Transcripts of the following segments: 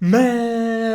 Man.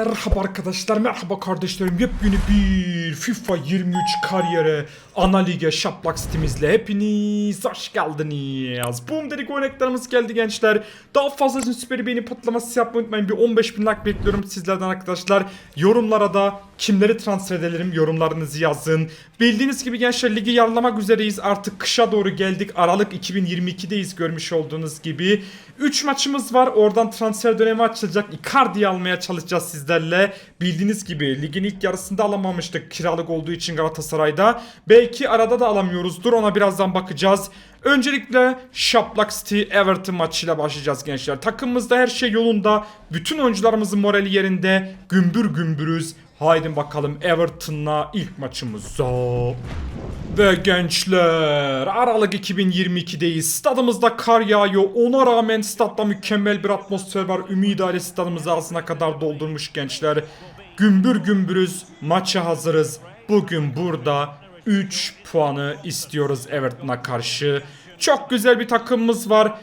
Merhaba arkadaşlar, merhaba kardeşlerim. Yepyeni bir FIFA 23 kariyere ana lige şaplak sitemizle hepiniz hoş geldiniz. Boom dedik oynaklarımız geldi gençler. Daha fazla süperi beğeni patlaması yapmayı unutmayın. Bir 15 bin like bekliyorum sizlerden arkadaşlar. Yorumlara da kimleri transfer edelim yorumlarınızı yazın. Bildiğiniz gibi gençler ligi yarlamak üzereyiz. Artık kışa doğru geldik. Aralık 2022'deyiz görmüş olduğunuz gibi. 3 maçımız var. Oradan transfer dönemi açılacak. Icardi'yi almaya çalışacağız sizlerle. Bildiğiniz gibi ligin ilk yarısında alamamıştık kiralık olduğu için Galatasaray'da. Belki arada da alamıyoruzdur. Ona birazdan bakacağız. Öncelikle Şaplak City Everton maçıyla başlayacağız gençler. Takımımızda her şey yolunda. Bütün oyuncularımızın morali yerinde. Gümbür gümbürüz. Haydi bakalım Everton'la ilk maçımıza. Ve gençler Aralık 2022'deyiz. Stadımızda kar yağıyor. Ona rağmen statta mükemmel bir atmosfer var. Ümidi aile stadımızı ağzına kadar doldurmuş gençler. Gümbür gümbürüz. Maça hazırız. Bugün burada 3 puanı istiyoruz Everton'a karşı. Çok güzel bir takımımız var.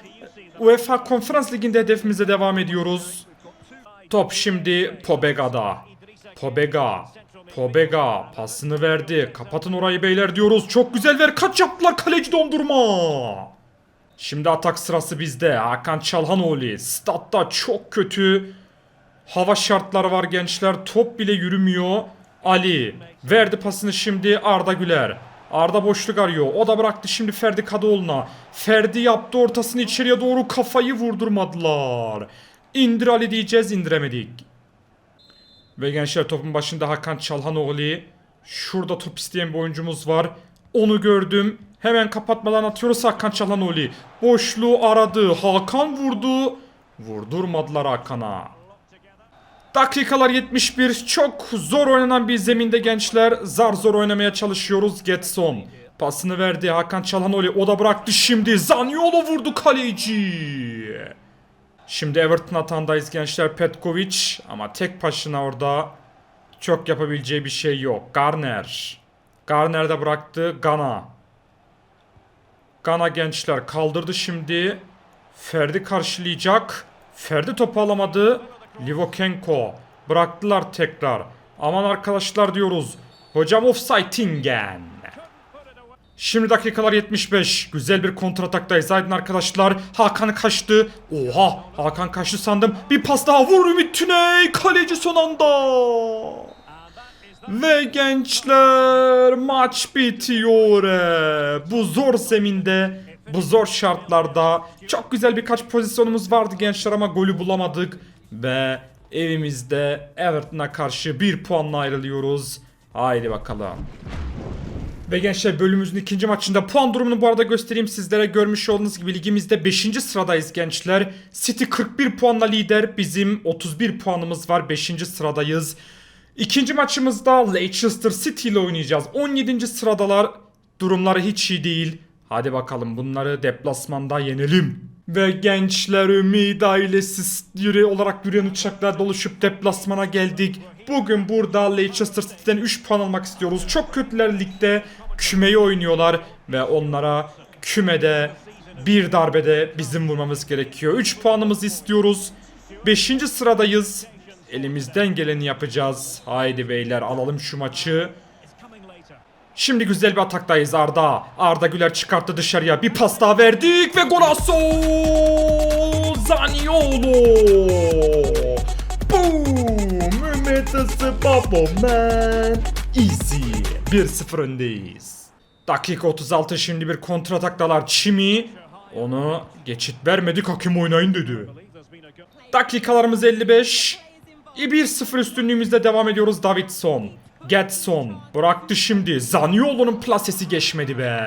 UEFA Konferans Ligi'nde hedefimize devam ediyoruz. Top şimdi Pobega'da. Pobega. Pobega pasını verdi. Kapatın orayı beyler diyoruz. Çok güzel ver. Kaç yaptılar kaleci dondurma. Şimdi atak sırası bizde. Hakan Çalhanoğlu. Statta çok kötü. Hava şartları var gençler. Top bile yürümüyor. Ali. Verdi pasını şimdi Arda Güler. Arda boşluk arıyor. O da bıraktı şimdi Ferdi Kadıoğlu'na. Ferdi yaptı ortasını içeriye doğru kafayı vurdurmadılar. İndir Ali diyeceğiz indiremedik. Ve gençler topun başında Hakan Çalhanoğlu. Şurada top isteyen bir oyuncumuz var. Onu gördüm. Hemen kapatmadan atıyoruz Hakan Çalhanoğlu. Boşluğu aradı. Hakan vurdu. Vurdurmadılar Hakan'a. Dakikalar 71. Çok zor oynanan bir zeminde gençler. Zar zor oynamaya çalışıyoruz. Getson. Pasını verdi Hakan Çalhanoğlu. O da bıraktı şimdi. Zaniolo vurdu kaleci. Şimdi Everton atandayız gençler Petkovic ama tek başına orada çok yapabileceği bir şey yok. Garner. Garner de bıraktı Gana. Gana gençler kaldırdı şimdi. Ferdi karşılayacak. Ferdi topu alamadı. Livokenko. Bıraktılar tekrar. Aman arkadaşlar diyoruz. Hocam offside Şimdi dakikalar 75. Güzel bir kontrataktayız. Aydın arkadaşlar. Hakan kaçtı. Oha Hakan kaçtı sandım. Bir pas daha vur Ümit Tüney. Kaleci son anda. Ve gençler maç bitiyor. Bu zor zeminde, bu zor şartlarda çok güzel birkaç pozisyonumuz vardı gençler ama golü bulamadık. Ve evimizde Everton'a karşı bir puanla ayrılıyoruz. Haydi bakalım. Ve gençler bölümümüzün ikinci maçında puan durumunu bu arada göstereyim sizlere. Görmüş olduğunuz gibi ligimizde 5. sıradayız gençler. City 41 puanla lider. Bizim 31 puanımız var. 5. sıradayız. İkinci maçımızda Leicester City ile oynayacağız. 17. sıradalar. Durumları hiç iyi değil. Hadi bakalım bunları deplasmanda yenelim. Ve gençler ümid ailesi yürü olarak yürüyen uçaklar doluşup deplasmana geldik. Bugün burada Leicester City'den 3 puan almak istiyoruz. Çok kötüler ligde kümeyi oynuyorlar ve onlara kümede bir darbede bizim vurmamız gerekiyor. 3 puanımızı istiyoruz. 5. sıradayız. Elimizden geleni yapacağız. Haydi beyler alalım şu maçı. Şimdi güzel bir ataktayız Arda. Arda Güler çıkarttı dışarıya. Bir pas daha verdik ve golazo! Zaniolo! Mehmet Babo man! Easy. 1-0 öndeyiz. Dakika 36 şimdi bir kontrataktalar. Çimi onu geçit vermedik hakem oynayın dedi. Dakikalarımız 55. 1-0 üstünlüğümüzde devam ediyoruz Davidson. Getson bıraktı şimdi. Zaniolo'nun plasesi geçmedi be.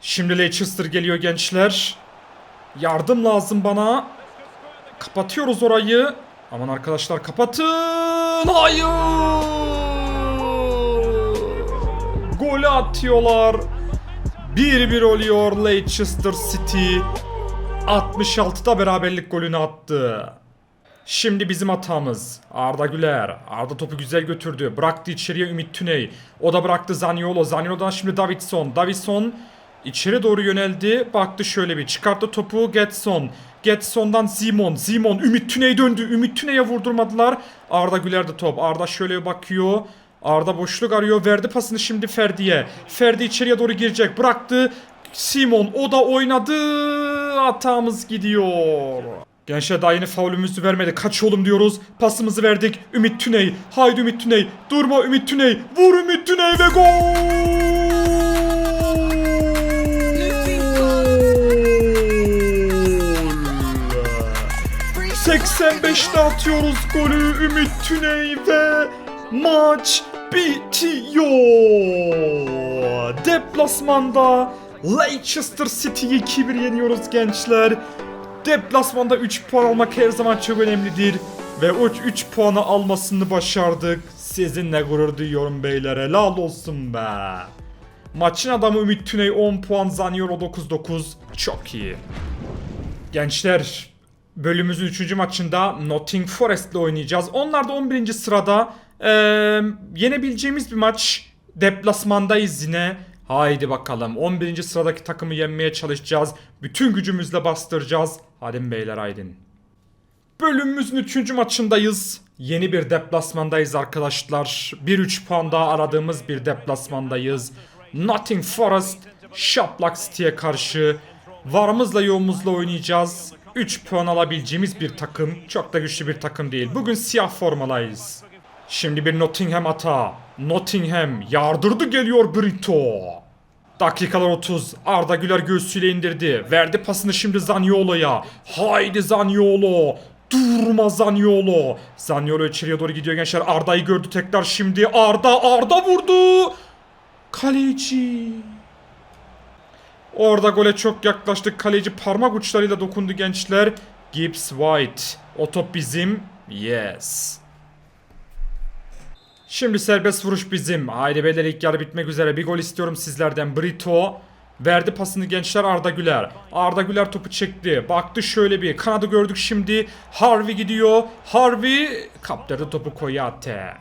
Şimdi Leicester geliyor gençler. Yardım lazım bana. Kapatıyoruz orayı. Aman arkadaşlar kapatın. Hayır. Golü atıyorlar. 1-1 oluyor Leicester City. 66'da beraberlik golünü attı. Şimdi bizim hatamız. Arda Güler. Arda topu güzel götürdü. Bıraktı içeriye Ümit Tüney. O da bıraktı Zaniolo. Zaniolo'dan şimdi Davidson. Davidson İçeri doğru yöneldi. Baktı şöyle bir. Çıkarttı topu Getson. Getson'dan Simon. Simon. Ümit Tüney döndü. Ümit Tüney'e vurdurmadılar. Arda Güler de top. Arda şöyle bakıyor. Arda boşluk arıyor. Verdi pasını şimdi Ferdi'ye. Ferdi içeriye doğru girecek. Bıraktı. Simon o da oynadı. Hatamız gidiyor. Gençler daha yeni faulümüzü vermedi. Kaç oğlum diyoruz. Pasımızı verdik. Ümit Tüney. Haydi Ümit Tüney. Durma Ümit Tüney. Vur Ümit Tüney ve gol. 85'te atıyoruz golü Ümit Tüney ve maç bitiyor. Deplasmanda Leicester City'yi 2-1 yeniyoruz gençler. Deplasmanda 3 puan almak her zaman çok önemlidir. Ve o 3 puanı almasını başardık. Sizinle gurur duyuyorum beyler. Helal olsun be. Maçın adamı Ümit Tüney 10 puan, Zaniolo 9-9. Çok iyi. Gençler bölümümüzün 3. maçında Nottingham Forest ile oynayacağız. Onlar da 11. sırada. Ee, yenebileceğimiz bir maç. Deplasmandayız yine. Haydi bakalım 11. sıradaki takımı yenmeye çalışacağız. Bütün gücümüzle bastıracağız. Hadi beyler haydin. Bölümümüzün 3. maçındayız. Yeni bir deplasmandayız arkadaşlar. 1-3 puan daha aradığımız bir deplasmandayız. Nottingham Forest, Shaplak City'ye karşı varımızla yoğumuzla oynayacağız. 3 puan alabileceğimiz bir takım. Çok da güçlü bir takım değil. Bugün siyah formalayız. Şimdi bir Nottingham hata. Nottingham yardırdı geliyor Brito. Dakikalar 30. Arda Güler göğsüyle indirdi. Verdi pasını şimdi Zaniolo'ya. Haydi Zaniolo. Durma Zaniolo. Zaniolo içeriye doğru gidiyor gençler. Arda'yı gördü tekrar şimdi. Arda Arda vurdu. Kaleci. Orada gole çok yaklaştık. Kaleci parmak uçlarıyla dokundu gençler. Gibbs White. O top bizim. Yes. Şimdi serbest vuruş bizim. Haydi beyler ilk yarı bitmek üzere. Bir gol istiyorum sizlerden. Brito. Verdi pasını gençler Arda Güler. Arda Güler topu çekti. Baktı şöyle bir. Kanadı gördük şimdi. Harvey gidiyor. Harvey kaptırdı topu Koyate.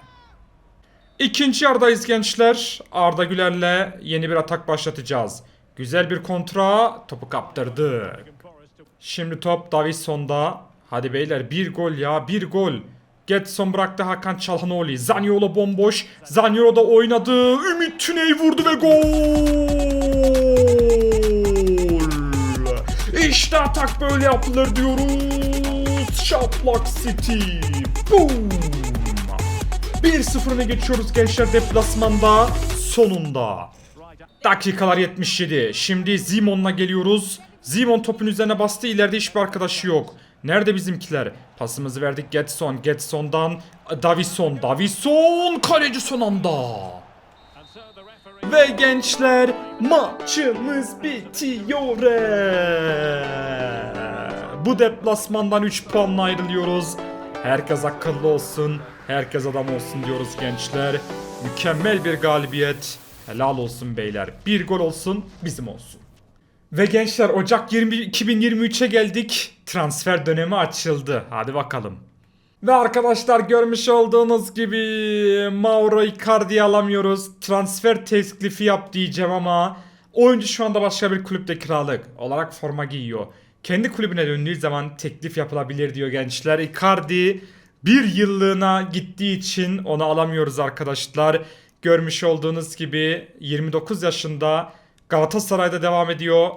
İkinci yardayız gençler. Arda Güler'le yeni bir atak başlatacağız. Güzel bir kontra. Topu kaptırdık. Şimdi top Davidson'da. Hadi beyler bir gol ya bir gol. Getson bıraktı Hakan Çalhanoğlu. Zaniolo bomboş. Zaniolo da oynadı. Ümit Tüney vurdu ve gol. İşte atak böyle yapılır diyoruz. Şaplak City. Boom. 1-0'ını geçiyoruz gençler deplasmanda. Sonunda. Dakikalar 77. Şimdi Zimon'la geliyoruz. Zimon topun üzerine bastı. İleride hiçbir arkadaşı yok. Nerede bizimkiler? Pasımızı verdik Getson. Getson'dan Davison. Davison kaleci son anda. Ve gençler maçımız bitiyor. Bu deplasmandan 3 puanla ayrılıyoruz. Herkes akıllı olsun. Herkes adam olsun diyoruz gençler. Mükemmel bir galibiyet. Helal olsun beyler. Bir gol olsun bizim olsun. Ve gençler Ocak 20, 2023'e geldik. Transfer dönemi açıldı. Hadi bakalım. Ve arkadaşlar görmüş olduğunuz gibi Mauro Icardi'yi alamıyoruz. Transfer teklifi yap diyeceğim ama oyuncu şu anda başka bir kulüpte kiralık olarak forma giyiyor. Kendi kulübüne döndüğü zaman teklif yapılabilir diyor gençler. Icardi bir yıllığına gittiği için onu alamıyoruz arkadaşlar. Görmüş olduğunuz gibi 29 yaşında Galatasaray'da devam ediyor.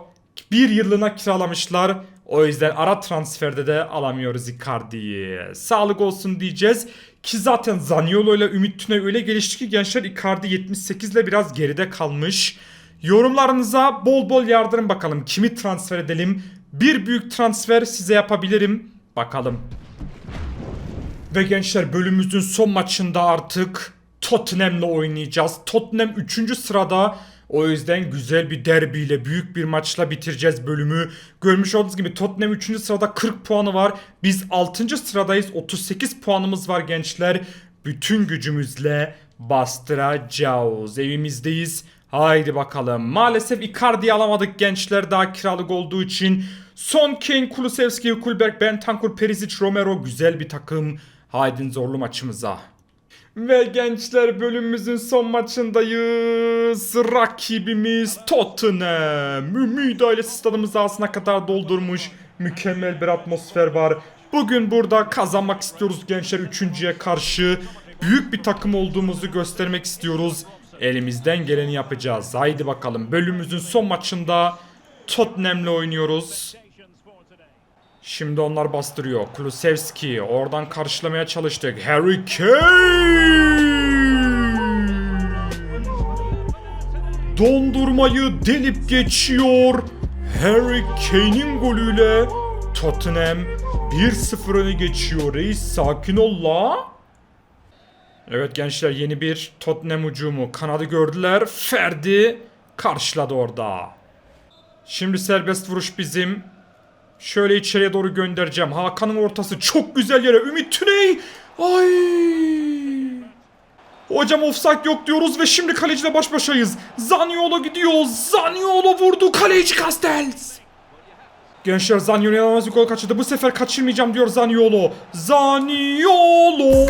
Bir yıllığına kiralamışlar. O yüzden ara transferde de alamıyoruz Icardi'yi. Sağlık olsun diyeceğiz. Ki zaten Zaniolo ile Ümit Tüney öyle gelişti ki gençler Icardi 78 ile biraz geride kalmış. Yorumlarınıza bol bol yardırın bakalım. Kimi transfer edelim? Bir büyük transfer size yapabilirim. Bakalım. Ve gençler bölümümüzün son maçında artık Tottenham'la oynayacağız. Tottenham 3. sırada. O yüzden güzel bir derbiyle, büyük bir maçla bitireceğiz bölümü. Görmüş olduğunuz gibi Tottenham 3. sırada 40 puanı var. Biz 6. sıradayız. 38 puanımız var gençler. Bütün gücümüzle bastıracağız. Evimizdeyiz. Haydi bakalım. Maalesef Icardi'yi alamadık gençler daha kiralık olduğu için. Son Kane, Kulusevski, Kulberg, Bentancur, Perisic, Romero güzel bir takım. Haydin zorlu maçımıza. Ve gençler bölümümüzün son maçındayız. Rakibimiz Tottenham. Ümit ailesi stadımızı ağzına kadar doldurmuş. Mükemmel bir atmosfer var. Bugün burada kazanmak istiyoruz gençler üçüncüye karşı. Büyük bir takım olduğumuzu göstermek istiyoruz. Elimizden geleni yapacağız. Haydi bakalım bölümümüzün son maçında Tottenham'le oynuyoruz. Şimdi onlar bastırıyor. Kulusevski oradan karşılamaya çalıştık. Harry Kane! Dondurmayı delip geçiyor. Harry Kane'in golüyle Tottenham 1-0 öne geçiyor. Reis sakin ol la. Evet gençler yeni bir Tottenham hücumu. Kanadı gördüler. Ferdi karşıladı orada. Şimdi serbest vuruş bizim. Şöyle içeriye doğru göndereceğim. Hakan'ın ortası çok güzel yere. Ümit Tüney. Ay. Hocam offside yok diyoruz ve şimdi kaleciyle baş başayız. Zaniolo gidiyor. Zaniolo vurdu. Kaleci Castells. Gençler Zaniolo inanılmaz bir gol kaçırdı. Bu sefer kaçırmayacağım diyor Zaniolo. Zaniolo.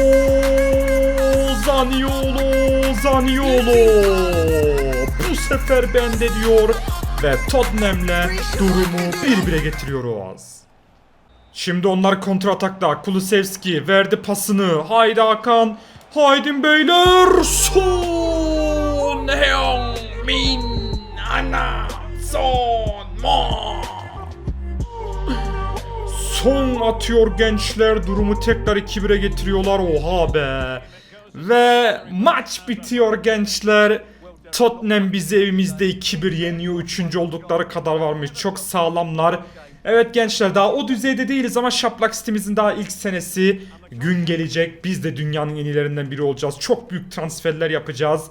Zaniolo. Zaniolo. Bu sefer bende diyor. Ve Tottenham'le durumu bir bire getiriyoruz. Şimdi onlar kontra atakta. Kulusevski verdi pasını. Haydi Hakan. Haydi beyler. Son Heung-min. Ana. Son. Ma. Son atıyor gençler. Durumu tekrar 2-1'e getiriyorlar. Oha be. Ve maç bitiyor gençler. Tottenham bizi evimizde 2-1 yeniyor. Üçüncü oldukları kadar varmış. Çok sağlamlar. Evet gençler daha o düzeyde değiliz ama Şaplak sitemizin daha ilk senesi gün gelecek. Biz de dünyanın en iyilerinden biri olacağız. Çok büyük transferler yapacağız.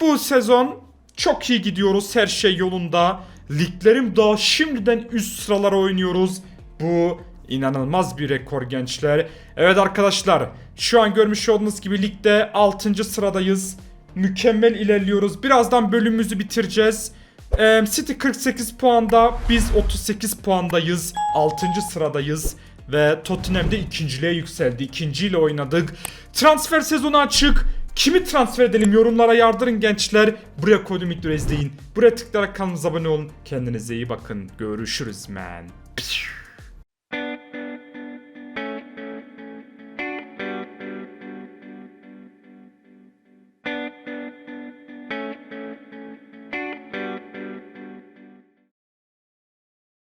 Bu sezon çok iyi gidiyoruz. Her şey yolunda. Liglerim daha şimdiden üst sıralara oynuyoruz. Bu inanılmaz bir rekor gençler. Evet arkadaşlar şu an görmüş olduğunuz gibi ligde 6. sıradayız. Mükemmel ilerliyoruz. Birazdan bölümümüzü bitireceğiz. Ee, City 48 puanda, biz 38 puandayız. 6. sıradayız. Ve Tottenham de ikinciliğe yükseldi. İkinciyle oynadık. Transfer sezonu açık. Kimi transfer edelim yorumlara yardırın gençler. Buraya koydum videoyu izleyin. Buraya tıklayarak kanalımıza abone olun. Kendinize iyi bakın. Görüşürüz man.